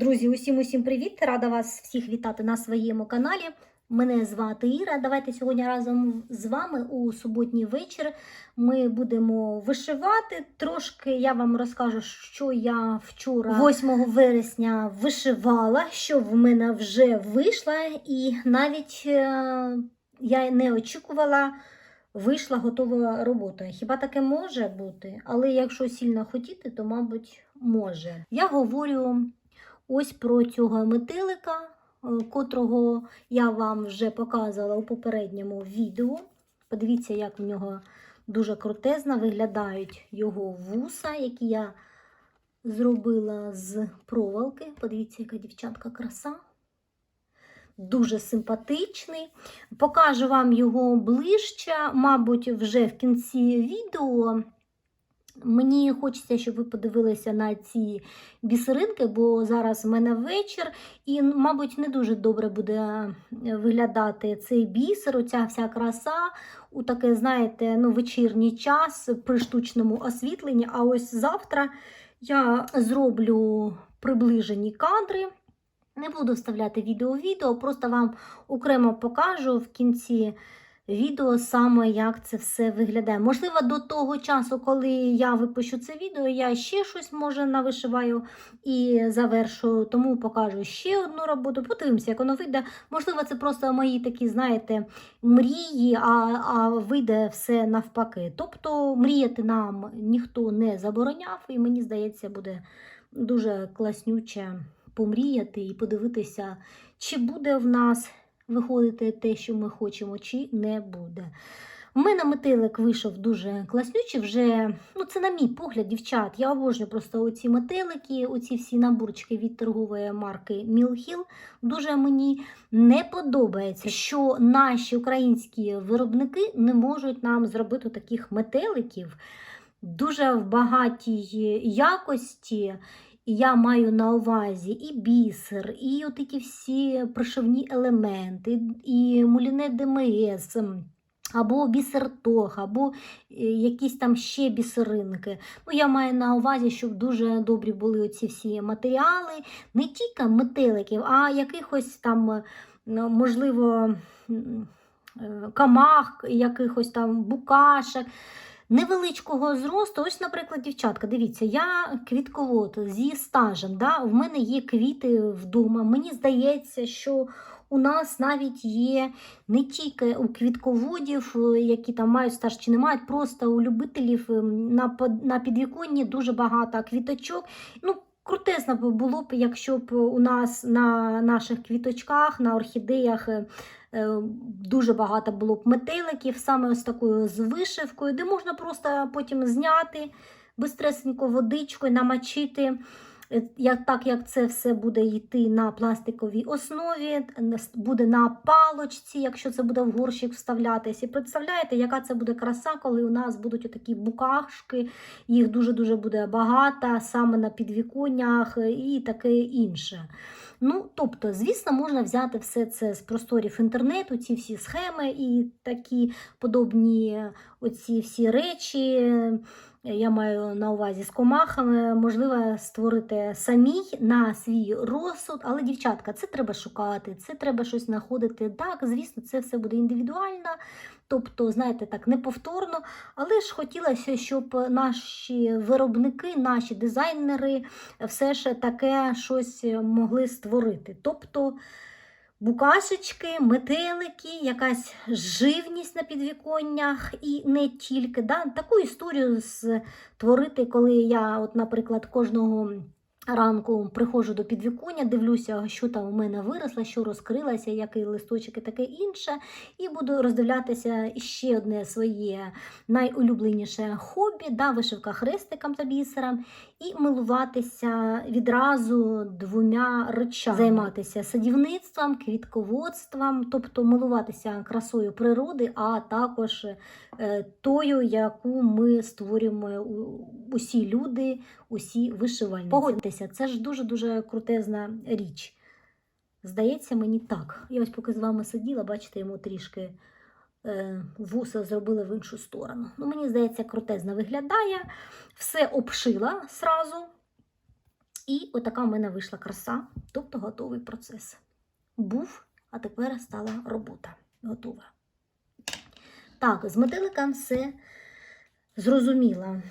Друзі, усім усім привіт! Рада вас всіх вітати на своєму каналі. Мене звати Іра. Давайте сьогодні разом з вами у суботній вечір ми будемо вишивати. Трошки я вам розкажу, що я вчора, 8 вересня, вишивала, що в мене вже вийшло, і навіть е, я не очікувала. Вийшла готова робота. Хіба таке може бути? Але якщо сильно хотіти, то, мабуть, може. Я говорю ось про цього метелика, е, котрого я вам вже показувала у попередньому відео. Подивіться, як в нього дуже крутезно виглядають його вуса, які я зробила з проволоки. Подивіться, яка дівчатка краса. Дуже симпатичний. Покажу вам його ближче, мабуть, вже в кінці відео. Мені хочеться, щоб ви подивилися на ці бісеринки, бо зараз в мене вечір, і, мабуть, не дуже добре буде виглядати цей бісер, оця вся краса у таке, знаєте, ну, вечірній час при штучному освітленні. А ось завтра я зроблю приближені кадри. Не буду вставляти відео-відео, просто вам окремо покажу в кінці відео саме, як це все виглядає. Можливо, до того часу, коли я випущу це відео, я ще щось може навишиваю і завершу, тому покажу ще одну роботу. Подивимося, як воно вийде. Можливо, це просто мої такі, знаєте, мрії, а, а вийде все навпаки. Тобто мріяти нам ніхто не забороняв, і мені здається, буде дуже класнюче помріяти і подивитися, чи буде в нас виходити те, що ми хочемо, чи не буде. У мене метелик вийшов дуже класнючий, вже, ну це на мій погляд, дівчат. Я обожнюю просто оці метелики, оці всі наборчики від торгової марки Milhill. Дуже мені не подобається, що наші українські виробники не можуть нам зробити таких метеликів дуже в багатій якості. І я маю на увазі і бісер, і от такі всі пришивні елементи, і муліне ДМС, або бісертох, або е, якісь там ще бісеринки. Ну, Я маю на увазі, щоб дуже добрі були оці всі матеріали, не тільки метеликів, а якихось там, ну, можливо, е, камах, якихось там букашок невеличкого зросту. Ось, наприклад, дівчатка, дивіться, я квітковод зі стажем. Да? В мене є квіти вдома. Мені здається, що у нас навіть є не тільки у квітководів, які там мають стаж чи не мають, просто у любителів на на підвіконні дуже багато квіточок. Ну, Крутесно було б, якщо б у нас на наших квіточках, на орхідеях Е, дуже багато було б метеликів, саме ось такою з вишивкою, де можна просто потім зняти бистресенько водичкою, намочити. Е, як, Так як це все буде йти на пластиковій основі, буде на палочці, якщо це буде в горщик вставлятися. І представляєте, яка це буде краса, коли у нас будуть такі букашки, їх дуже-дуже буде багато, саме на підвіконнях і таке інше. Ну, тобто, звісно, можна взяти все це з просторів інтернету, ці всі схеми і такі подобні оці всі речі. Я маю на увазі з комахами, можливо, створити самій на свій розсуд, але, дівчатка, це треба шукати, це треба щось знаходити. Так, звісно, це все буде індивідуально, тобто, знаєте, так, неповторно. Але ж хотілося, щоб наші виробники, наші дизайнери все ж таке щось могли створити. Тобто, Букашечки, метелики, якась живність на підвіконнях і не тільки. Да? Таку історію створити, коли я, от, наприклад, кожного ранку приходжу до підвіконня, дивлюся, що там у мене виросло, що розкрилося, який листочок і таке інше. І буду роздивлятися ще одне своє найулюбленіше хобі, да, вишивка хрестиком та бісером, і милуватися відразу двома речами. Займатися садівництвом, квітководством, тобто милуватися красою природи, а також е, тою, яку ми створюємо усі люди, усі вишивальниці. Погодьтеся, це ж дуже-дуже крутезна річ. Здається, мені так. Я ось поки з вами сиділа, бачите, йому трішки вуса зробили в іншу сторону. Ну, Мені здається, крутезно виглядає. Все обшила сразу. І отака в мене вийшла краса, тобто готовий процес. Був, а тепер стала робота готова. Так, з метелика все зрозуміла.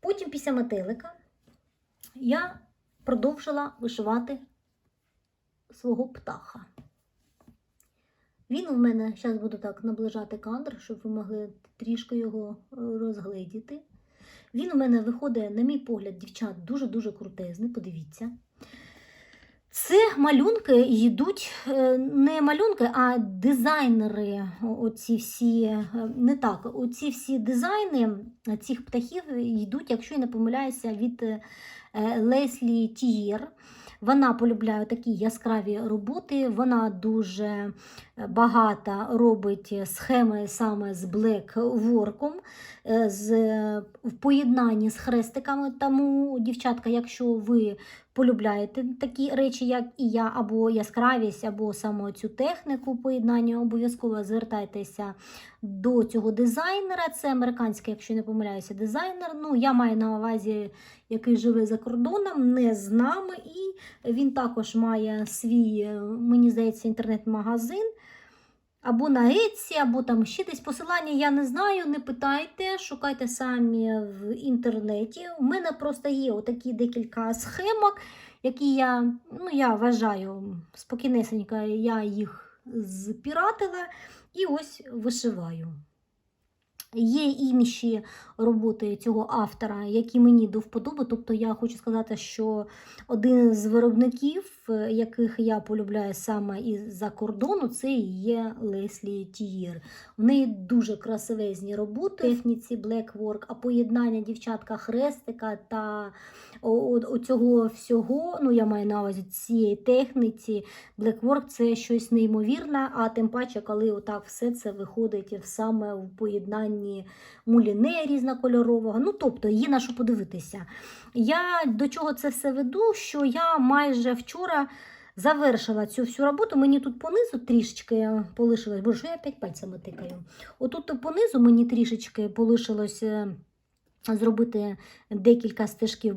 Потім після метелика я продовжила вишивати свого птаха. Він у мене, зараз буду так наближати кадр, щоб ви могли трішки його е, розгледіти. Він у мене виходить, на мій погляд, дівчат, дуже-дуже крутезний, подивіться. Це малюнки йдуть е, не малюнки, а дизайнери. Оці всі, е, не так, оці всі дизайни цих птахів йдуть, якщо я не помиляюся, від Леслі Тієр. Вона полюбляє такі яскраві роботи, вона дуже багато робить схеми саме з блекворком, з, в поєднанні з хрестиками. Тому, дівчатка, якщо ви полюбляєте такі речі, як і я, або яскравість, або саме цю техніку поєднання, обов'язково звертайтеся до цього дизайнера. Це американський, якщо не помиляюся, дизайнер. Ну, я маю на увазі, який живе за кордоном, не з нами. І він також має свій, мені здається, інтернет-магазин. Або на Etsy, або там ще десь посилання, я не знаю, не питайте, шукайте самі в інтернеті. У мене просто є отакі декілька схемок, які я, ну, я вважаю, спокійнесенько, я їх спіратила і ось вишиваю. Є інші роботи цього автора, які мені до вподоби. Тобто я хочу сказати, що один з виробників, е, яких я полюбляю саме із-за кордону, це є Леслі Тієр. В неї дуже красивезні роботи в техніці Blackwork, а поєднання дівчатка хрестика та оцього всього, ну я маю на увазі цієї техніці, Blackwork це щось неймовірне, а тим паче, коли отак все це виходить саме в поєднанні муліне різнокольорового. Ну, тобто, є на що подивитися. Я до чого це все веду, що я майже вчора. Завершила цю всю роботу, мені тут понизу трішечки полишилось, бо що я п'ять пальцями тикаю. Отут понизу мені трішечки полишилось е, зробити декілька стежків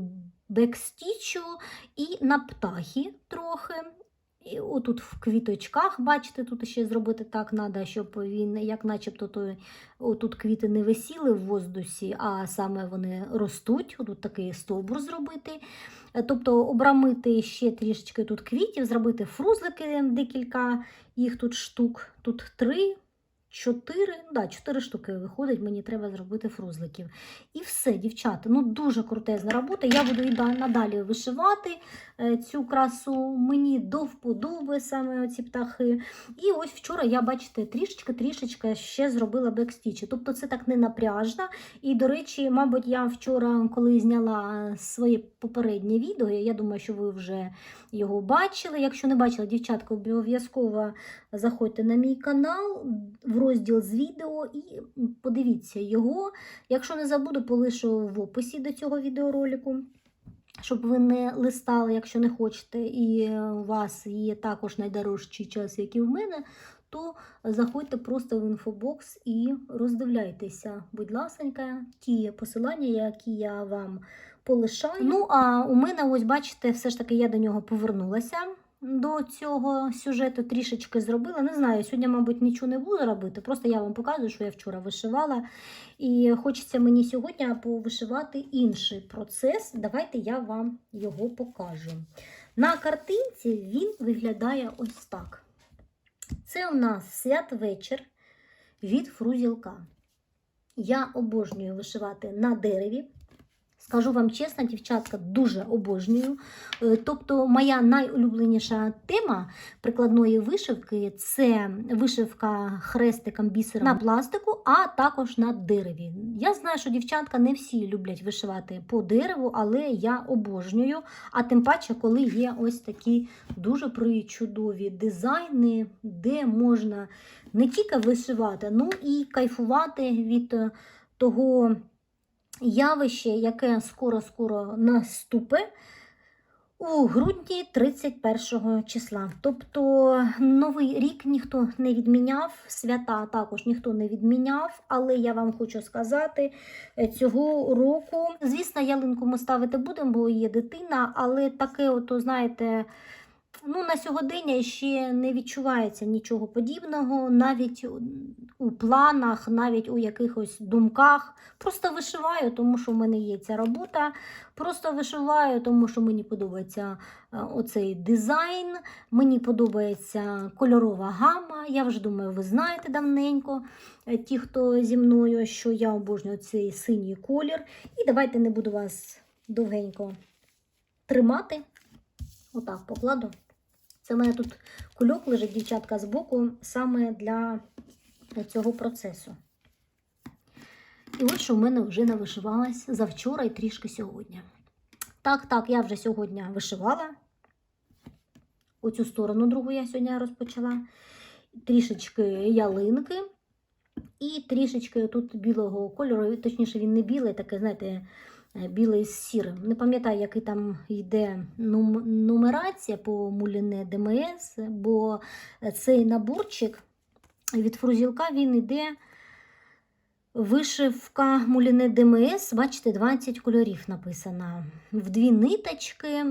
бекстічу і на птахі трохи. І отут в квіточках, бачите, тут ще зробити так треба, щоб він, як начебто, той, отут квіти не висіли в воздусі, а саме вони ростуть. Отут такий стовбур зробити. Тобто обрамити ще трішечки тут квітів, зробити фрузлики, декілька їх тут штук, тут три. Чотири, да, чотири штуки виходить, мені треба зробити фрузликів. І все, дівчата, ну дуже крутезна робота. Я буду і надалі вишивати е, цю красу. Мені до вподоби саме ці птахи. І ось вчора я, бачите, трішечки-трішечки ще зробила бекстічі. Тобто це так не напряжно. І, до речі, мабуть, я вчора, коли зняла своє попереднє відео, я думаю, що ви вже його бачили. Якщо не бачили, дівчатка, обов'язково заходьте на мій канал в розділ з відео і подивіться його. Якщо не забуду, полишу в описі до цього відеоролику. Щоб ви не листали, якщо не хочете, і у вас є також найдорожчий час, як і в мене, то заходьте просто в інфобокс і роздивляйтеся, будь ласка, ті посилання, які я вам полишаю. Ну, а у мене, ось бачите, все ж таки я до нього повернулася. До цього сюжету трішечки зробила. Не знаю, сьогодні, мабуть, нічого не буду робити. Просто я вам показую, що я вчора вишивала. І хочеться мені сьогодні повишивати інший процес. Давайте я вам його покажу. На картинці він виглядає ось так. Це у нас святвечір від фрузілка. Я обожнюю вишивати на дереві. Скажу вам чесно, дівчатка, дуже обожнюю. Е, Тобто, моя найулюбленіша тема прикладної вишивки це вишивка хрестиком бісером на пластику, а також на дереві. Я знаю, що дівчатка не всі люблять вишивати по дереву, але я обожнюю. А тим паче, коли є ось такі дуже причудові дизайни, де можна не тільки вишивати, ну і кайфувати від того явище, яке скоро-скоро наступе. у грудні 31 числа. Тобто новий рік ніхто не відміняв, свята також ніхто не відміняв, але я вам хочу сказати, е, цього року, звісно, ялинку ми ставити будемо, бо є дитина, але таке, ото, знаєте, ну, на сьогодення ще не відчувається нічого подібного, навіть у планах, навіть у якихось думках. Просто вишиваю, тому що в мене є ця робота. Просто вишиваю, тому що мені подобається е, оцей дизайн, мені подобається кольорова гама. Я вже думаю, ви знаєте давненько, е, ті, хто зі мною, що я обожнюю цей синій колір. І давайте не буду вас довгенько тримати. Отак покладу. Це в мене тут кульок лежить, дівчатка, з боку, саме для цього процесу. І ось що в мене вже навишивалось завчора і трішки сьогодні. Так, так, я вже сьогодні вишивала. Оцю сторону другу я сьогодні розпочала. Трішечки ялинки. І трішечки тут білого кольору, точніше, він не білий, такий, знаєте, білий з сірим. Не пам'ятаю, який там йде нум- нумерація по муліне ДМС, бо цей наборчик від фрузілка він йде вишивка муліне ДМС. Бачите, 20 кольорів написано. В дві ниточки,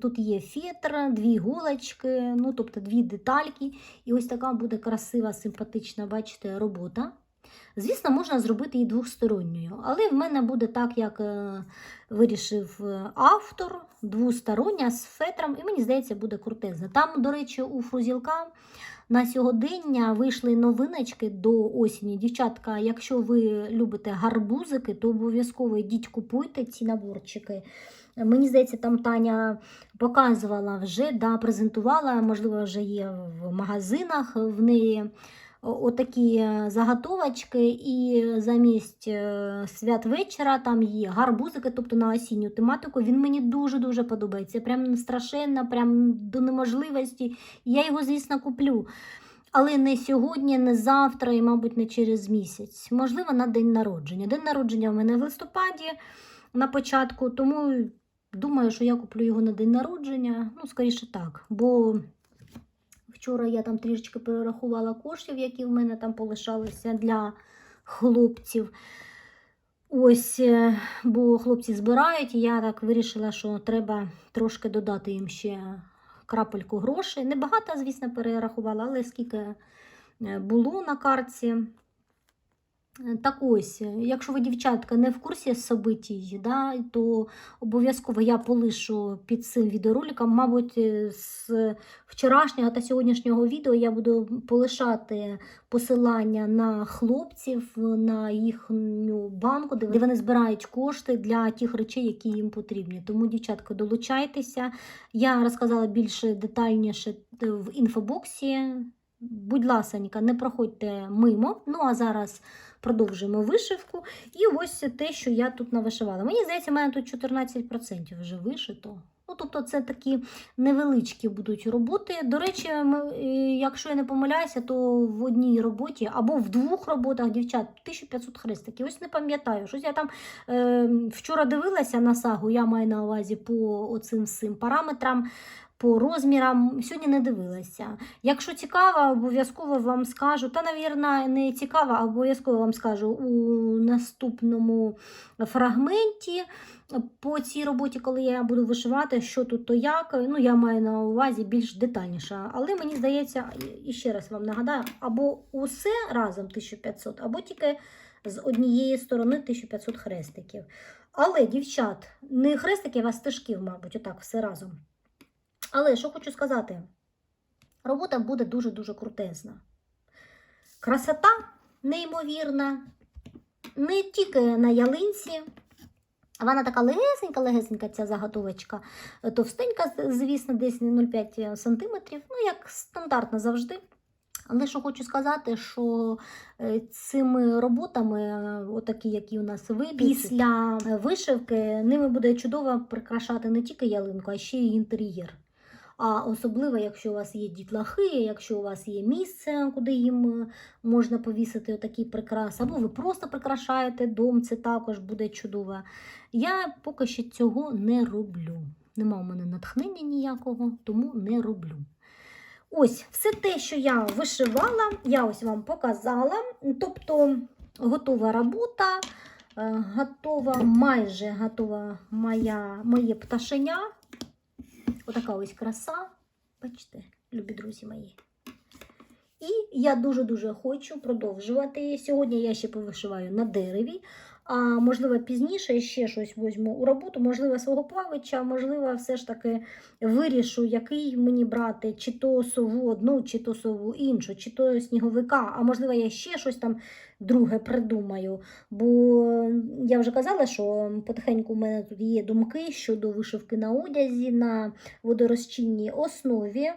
тут є фетр, дві голочки, ну тобто дві детальки. І ось така буде красива, симпатична, бачите, робота. Звісно, можна зробити і двосторонньою, але в мене буде так, як е, вирішив е, автор, двостороння з фетром, і мені здається, буде крутезно. Там, до речі, у Фрузілка на сьогодення вийшли новиночки до осені. Дівчатка, якщо ви любите гарбузики, то обов'язково йдіть купуйте ці наборчики. Мені здається, там Таня показувала вже, да, презентувала, можливо, вже є в магазинах в неї отакі заготовочки, і замість е, свят вечора там є гарбузики, тобто на осінню тематику. Він мені дуже-дуже подобається. Прям страшенно, прям до неможливості. Я його, звісно, куплю. Але не сьогодні, не завтра і, мабуть, не через місяць. Можливо, на день народження. День народження в мене в листопаді на початку, тому думаю, що я куплю його на день народження. Ну, скоріше так. Бо Вчора я там трішечки перерахувала коштів, які в мене там полишалися для хлопців. Ось, е, бо хлопці збирають, і я так вирішила, що треба трошки додати їм ще крапельку грошей. Небагато, звісно, перерахувала, але скільки е, було на картці. Так ось, якщо ви, дівчатка, не в курсі событій, да, то обов'язково я полишу під цим відеороликом. Мабуть, з вчорашнього та сьогоднішнього відео я буду полишати посилання на хлопців, на їхню банку, де вони збирають кошти для тих речей, які їм потрібні. Тому, дівчатка, долучайтеся. Я розказала більше детальніше в інфобоксі. Будь ласенька, не проходьте мимо. Ну, а зараз продовжуємо вишивку. І ось те, що я тут навишивала. Мені здається, в мене тут 14% вже вишито. Ну, тобто, це такі невеличкі будуть роботи. До речі, ми, якщо я не помиляюся, то в одній роботі або в двох роботах дівчат 1500 хрестиків. Ось не пам'ятаю. Щось я там е, вчора дивилася на сагу, я маю на увазі по оцим всім параметрам по розмірам. Сьогодні не дивилася. Якщо цікаво, обов'язково вам скажу. Та, навірно, не цікаво, обов'язково вам скажу у наступному фрагменті. По цій роботі, коли я буду вишивати, що тут то як, ну я маю на увазі більш детальніше. Але мені здається, і ще раз вам нагадаю, або усе разом 1500, або тільки з однієї сторони 1500 хрестиків. Але, дівчат, не хрестиків, а стежків, мабуть, отак все разом. Але що хочу сказати, робота буде дуже-дуже крутезна. Красота неймовірна, не тільки на ялинці. Вона така легесенька-легесенька, ця заготовочка, товстенька, звісно, десь 0,5 см, ну, як стандартно завжди. Але що хочу сказати, що е, цими роботами, е, отакі, які у нас вийдуть, після вишивки, ними буде чудово прикрашати не тільки ялинку, а ще й інтер'єр. А особливо, якщо у вас є дітлахи, якщо у вас є місце, куди їм е, можна повісити отакий прикрас, або ви просто прикрашаєте дом, це також буде чудово. Я поки що цього не роблю. Нема у мене натхнення ніякого, тому не роблю. Ось, все те, що я вишивала, я ось вам показала. Тобто готова робота, е, готова, майже готова моя, моє пташеня. Отака ось краса. Бачите, любі друзі мої. І я дуже-дуже хочу продовжувати. Сьогодні я ще повишиваю на дереві, а можливо пізніше ще щось візьму у роботу, можливо, свого плавича, можливо, все ж таки вирішу, який мені брати, чи то сову одну, чи то сову іншу, чи то сніговика, а можливо, я ще щось там друге придумаю. Бо я вже казала, що потихеньку в мене тут є думки щодо вишивки на одязі на водорозчинній основі.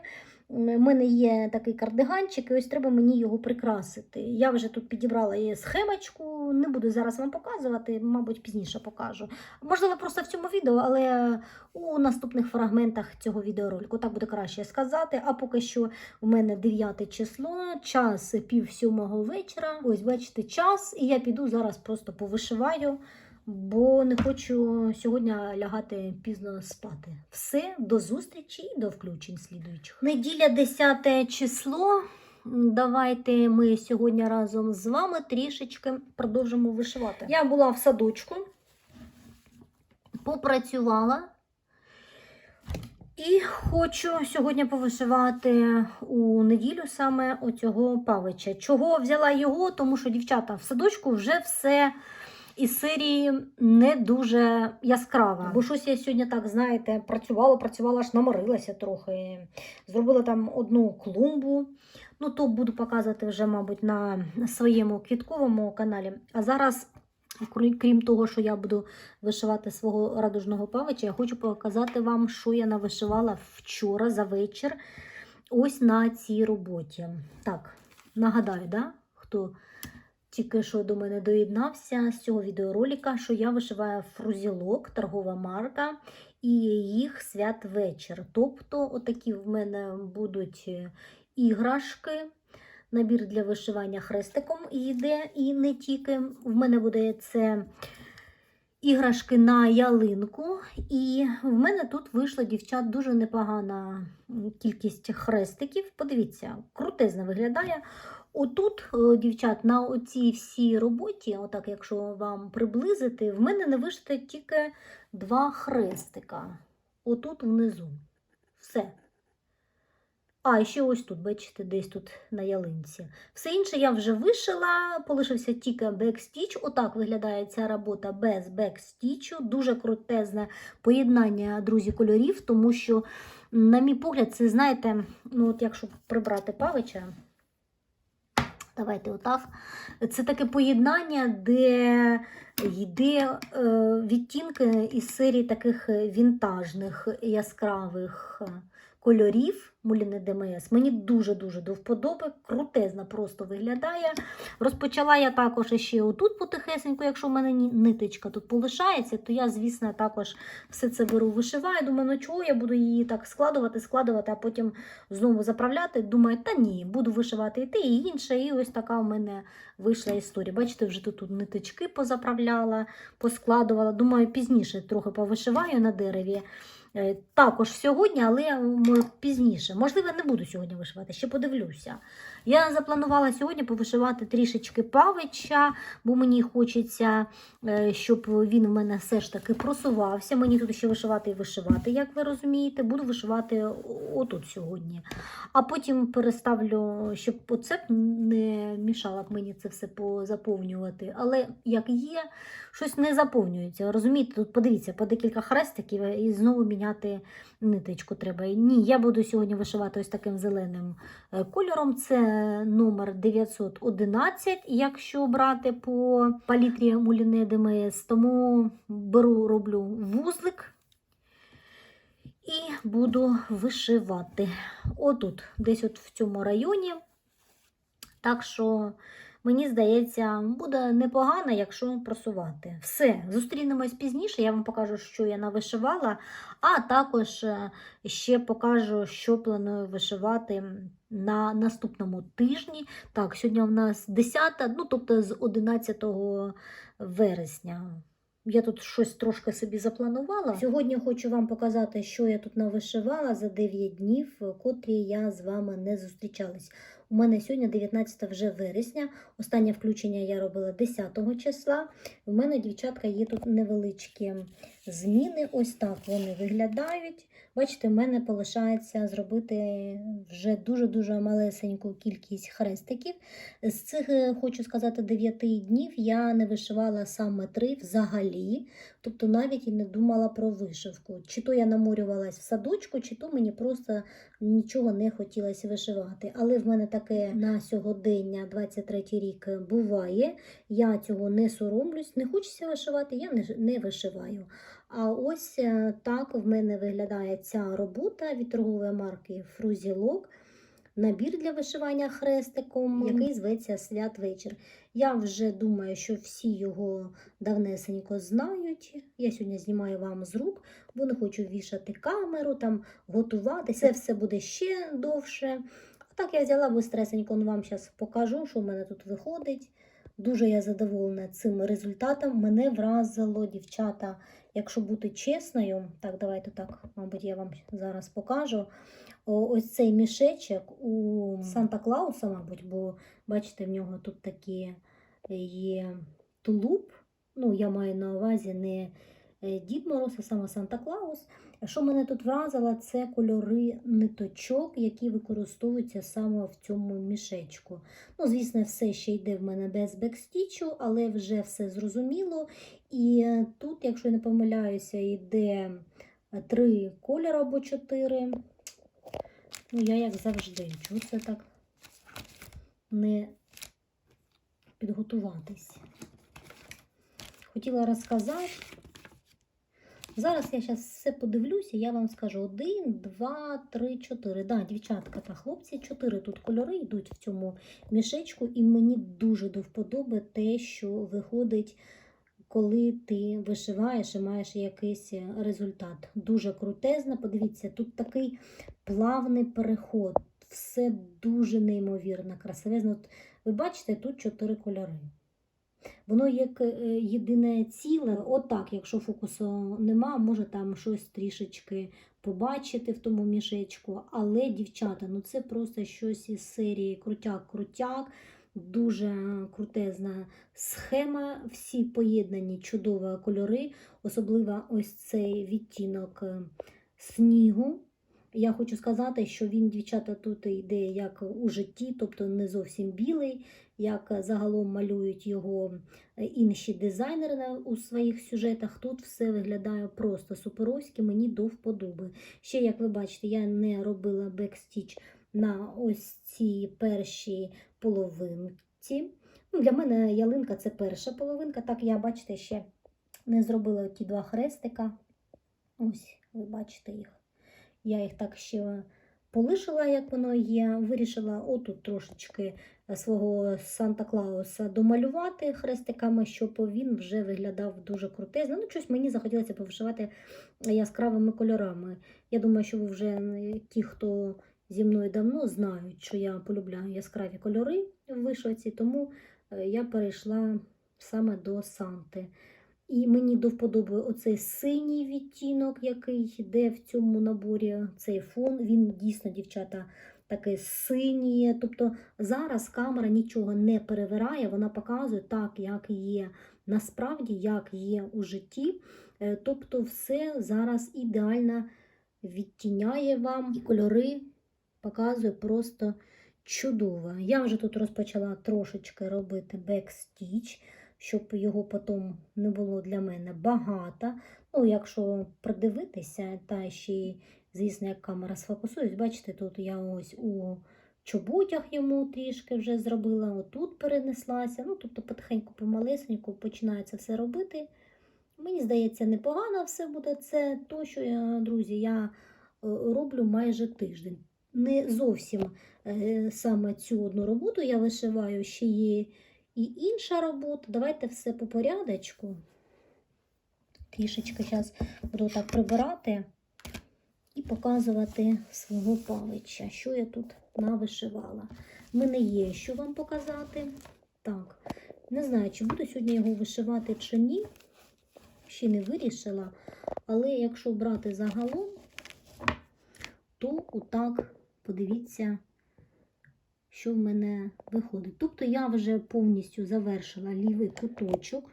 У мене є такий кардиганчик, і ось треба мені його прикрасити. Я вже тут підібрала її схемочку, не буду зараз вам показувати, мабуть, пізніше покажу. Можливо, просто в цьому відео, але у наступних фрагментах цього відеоролику так буде краще сказати. А поки що у мене 9 число, час пів сьомого вечора. Ось, бачите, час, і я піду зараз просто повишиваю бо не хочу сьогодні лягати пізно спати. Все, до зустрічі і до включень слідуючих. Неділя 10 число. Давайте ми сьогодні разом з вами трішечки продовжимо вишивати. Я була в садочку, попрацювала. І хочу сьогодні повишивати у неділю саме оцього павича. Чого взяла його? Тому що дівчата в садочку вже все із серії не дуже яскрава. Бо щось я сьогодні так, знаєте, працювала, працювала, аж наморилася трохи. Зробила там одну клумбу. Ну, то буду показувати вже, мабуть, на своєму квітковому каналі. А зараз, крім того, що я буду вишивати свого радужного павича, я хочу показати вам, що я навишивала вчора за вечір. Ось на цій роботі. Так, нагадаю, да? хто тільки що до мене доєднався з цього відеоролика, що я вишиваю фрузілок, торгова марка, і їх святвечір. Тобто, отакі в мене будуть е, іграшки. Набір для вишивання хрестиком йде і не тільки. В мене буде це іграшки на ялинку. І в мене тут вийшла, дівчат, дуже непогана кількість хрестиків. Подивіться, крутезно виглядає. Отут, е, дівчат, на оцій всій роботі, отак, якщо вам приблизити, в мене не вишите тільки два хрестика. Отут внизу. Все. А, і ще ось тут, бачите, десь тут на ялинці. Все інше я вже вишила, полишився тільки бекстіч. Отак виглядає ця робота без бекстічу. Дуже крутезне поєднання, друзі, кольорів, тому що, на мій погляд, це, знаєте, ну от якщо прибрати павича. Давайте отак. Це таке поєднання, де йде е, відтінки із серії таких вінтажних яскравих кольорів Муліне ДМС. Мені дуже-дуже до вподоби, крутезна просто виглядає. Розпочала я також ще отут потихесенько, якщо в мене ниточка тут полишається, то я, звісно, також все це беру, вишиваю. Думаю, ну чого я буду її так складувати, складувати, а потім знову заправляти. Думаю, та ні, буду вишивати і те, і інше. І ось така у мене вийшла історія. Бачите, вже тут, тут ниточки позаправляла, поскладувала. Думаю, пізніше трохи повишиваю на дереві. Е, також сьогодні, але пізніше. Можливо, не буду сьогодні вишивати, ще подивлюся. Я запланувала сьогодні повишивати трішечки павича, бо мені хочеться, е, щоб він у мене все ж таки просувався. Мені тут ще вишивати і вишивати, як ви розумієте. Буду вишивати отут сьогодні. А потім переставлю, щоб оцеп не мішало б мені це все позаповнювати. Але як є, щось не заповнюється. Розумієте, тут подивіться, по декілька хрестиків і знову міняти ниточку треба. Ні, я буду сьогодні вишивати ось таким зеленим е, кольором. Це номер 911, якщо брати по палітрі Муліне ДМС, тому беру, роблю вузлик і буду вишивати. Отут, десь от в цьому районі. Так що мені здається, буде непогано, якщо просувати. Все, зустрінемось пізніше, я вам покажу, що я навишивала, а також е, ще покажу, що планую вишивати на наступному тижні. Так, сьогодні у нас 10, ну тобто з 11 вересня. Я тут щось трошки собі запланувала. Сьогодні хочу вам показати, що я тут навишивала за 9 днів, котрі я з вами не зустрічалась. У мене сьогодні 19 вже вересня. Останнє включення я робила 10 числа. У мене, дівчатка, є тут невеличкі зміни. Ось так вони виглядають. Бачите, в мене залишається зробити вже дуже-дуже малесеньку кількість хрестиків. З цих, е, хочу сказати, 9 днів я не вишивала саме 3 взагалі, тобто навіть і не думала про вишивку. Чи то я наморювалась в садочку, чи то мені просто нічого не хотілося вишивати. Але в мене таке на сьогодення, 23 рік, буває. Я цього не соромлюсь, не хочеться вишивати, я не, не вишиваю. А ось е, так в мене виглядає ця робота від торгової марки Фрузілок. Набір для вишивання хрестиком, який зветься Святвечір. Я вже думаю, що всі його давнесенько знають. Я сьогодні знімаю вам з рук, бо не хочу вішати камеру, там готувати. Це все буде ще довше. А так я взяла бистресенько, ну, вам зараз покажу, що в мене тут виходить. Дуже я задоволена цим результатом. Мене вразило, дівчата, якщо бути чесною, так, давайте так, мабуть, я вам зараз покажу. Ось цей мішечок у Санта Клауса, мабуть, бо бачите, в нього тут такі є тулуб. Ну, я маю на увазі не е, Дід Мороз, а саме Санта Клаус. Що мене тут вразило, це кольори ниточок, які використовуються саме в цьому мішечку. Ну, звісно, все ще йде в мене без бекстічу, але вже все зрозуміло. І тут, якщо я не помиляюся, йде е, три кольори або чотири. Ну, я як завжди, чого це так не підготуватись. Хотіла розказати. Зараз я зараз все подивлюся, я вам скажу один, два, три, чотири. Да, дівчатка та хлопці, чотири тут кольори йдуть в цьому мішечку, і мені дуже до вподоби те, що виходить, коли ти вишиваєш і маєш якийсь результат. Дуже крутезно. Подивіться, тут такий плавний переход. Все дуже неймовірно красивезно. Ви бачите, тут чотири кольори. Воно як е, єдине ціле, отак, якщо фокусу нема, може там щось трішечки побачити в тому мішечку. Але, дівчата, ну це просто щось із серії крутяк-крутяк, дуже крутезна схема, всі поєднані чудові кольори, особливо ось цей відтінок е, снігу. Я хочу сказати, що він, дівчата, тут йде як у житті, тобто не зовсім білий, як загалом малюють його е, інші дизайнери у своїх сюжетах. Тут все виглядає просто суперовськи, мені до вподоби. Ще, як ви бачите, я не робила бекстіч на ось цій першій половинці. Ну, для мене ялинка це перша половинка. Так, я, бачите, ще не зробила ті два хрестика. Ось, ви бачите їх. Я їх так ще полишила, як воно є. Вирішила отут трошечки е, свого Санта Клауса домалювати хрестиками, щоб він вже виглядав дуже крутезно. Ну, щось мені захотілося повишивати яскравими кольорами. Я думаю, що ви вже ті, хто зі мною давно знають, що я полюбляю яскраві кольори в вишивці, тому е, я перейшла саме до Санти. І мені до вподоби оцей синій відтінок, який йде в цьому наборі, цей фон. Він дійсно, дівчата, такий синій. Тобто зараз камера нічого не перевирає, вона показує так, як є насправді, як є у житті. Е, Тобто, все зараз ідеально відтіняє вам і кольори показує просто чудово. Я вже тут розпочала трошечки робити бекстіч щоб його потім не було для мене багато. Ну, якщо придивитися, та ще, звісно, як камера сфокусується, бачите, тут я ось у чоботях йому трішки вже зробила, отут перенеслася. Ну, тобто потихеньку, помалесеньку починається все робити. Мені здається, непогано все буде. Це то, що я, друзі, я е, роблю майже тиждень. Не зовсім е, саме цю одну роботу я вишиваю, ще є і інша робота. Давайте все по порядочку. Трішечки зараз буду так прибирати і показувати свого палича, що я тут навишивала. В мене є що вам показати. Так, не знаю, чи буду сьогодні його вишивати чи ні. ще не вирішила. Але якщо брати загалом, то отак подивіться, що в мене виходить. Тобто я вже повністю завершила лівий куточок.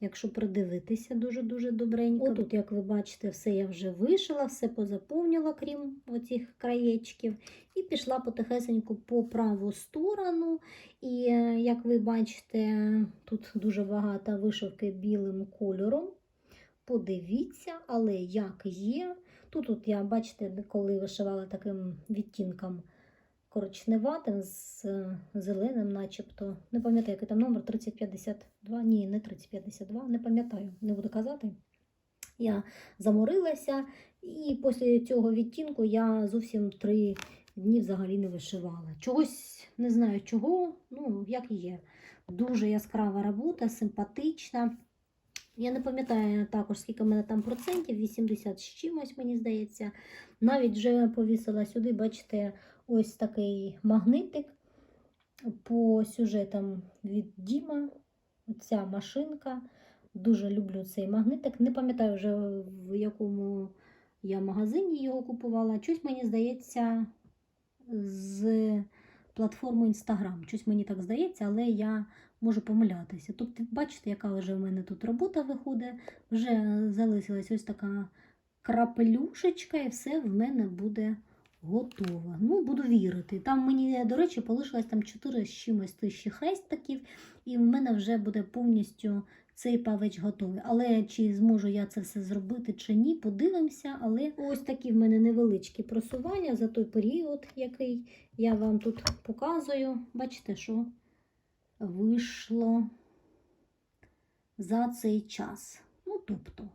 Якщо придивитися дуже-дуже добренько. Отут, як ви бачите, все я вже вишила, все позаповнила, крім оцих краєчків. І пішла потихесеньку по праву сторону. І е, як ви бачите, тут дуже багато вишивки білим кольором. Подивіться, але як є. Тут от я, бачите, коли вишивала таким відтінком коричневатим з е, зеленим, начебто. Не пам'ятаю, який там номер 3052. Ні, не 3052, не пам'ятаю, не буду казати. Я заморилася, і після цього відтінку я зовсім три дні взагалі не вишивала. Чогось не знаю чого, ну, як є. Дуже яскрава робота, симпатична. Я не пам'ятаю також, скільки в мене там процентів, 80 з чимось, мені здається. Навіть вже повісила сюди, бачите, ось такий магнитик по сюжетам від Діма. Ця машинка. Дуже люблю цей магнитик. Не пам'ятаю вже в якому я магазині його купувала. Щось мені здається з платформи Instagram. Щось мені так здається, але я можу помилятися. Тобто, бачите, яка вже в мене тут робота виходить. Вже залишилась ось така крапелюшечка, і все в мене буде готово. Ну, буду вірити. Там мені, до речі, полишилось там 4 з чимось тисячі хрестиків, і в мене вже буде повністю цей павич готовий. Але чи зможу я це все зробити чи ні, подивимося. Але ось такі в мене невеличкі просування за той період, який я вам тут показую. Бачите, що вийшло за цей час. Ну, тобто.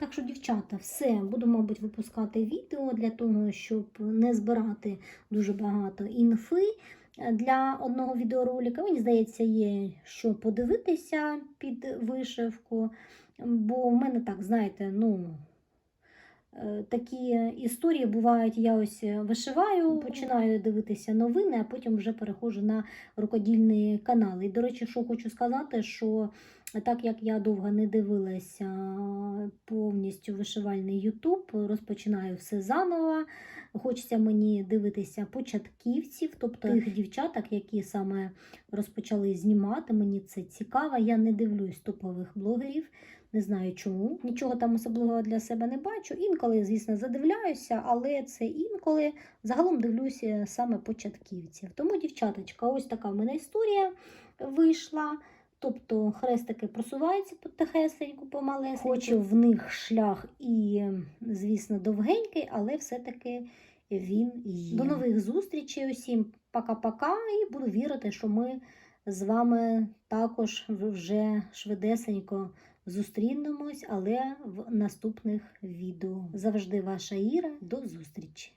Так що, дівчата, все, буду, мабуть, випускати відео для того, щоб не збирати дуже багато інфи для одного відеоролика. Мені здається, є що подивитися під вишивку. Бо в мене так, знаєте, ну. Е, Такі історії бувають, я ось вишиваю, починаю дивитися новини, а потім вже переходжу на рукодільні канали. І, до речі, що хочу сказати, що так як я довго не дивилася повністю вишивальний Ютуб, розпочинаю все заново. Хочеться мені дивитися початківців, тобто тих дівчаток, які саме розпочали знімати. Мені це цікаво. Я не дивлюсь топових блогерів. Не знаю чому. Нічого там особливого для себе не бачу. Інколи, звісно, задивляюся, але це інколи загалом дивлюся саме початківців. Тому, дівчаточка, ось така в мене історія вийшла. Тобто хрестики просуваються потихесеньку, помалесеньку. Хоч в них шлях і, звісно, довгенький, але все-таки він є. До нових зустрічей усім. Пока-пока. І буду вірити, що ми з вами також вже швидесенько зустрінемось, але в наступних відео. Завжди ваша Іра. До зустрічі!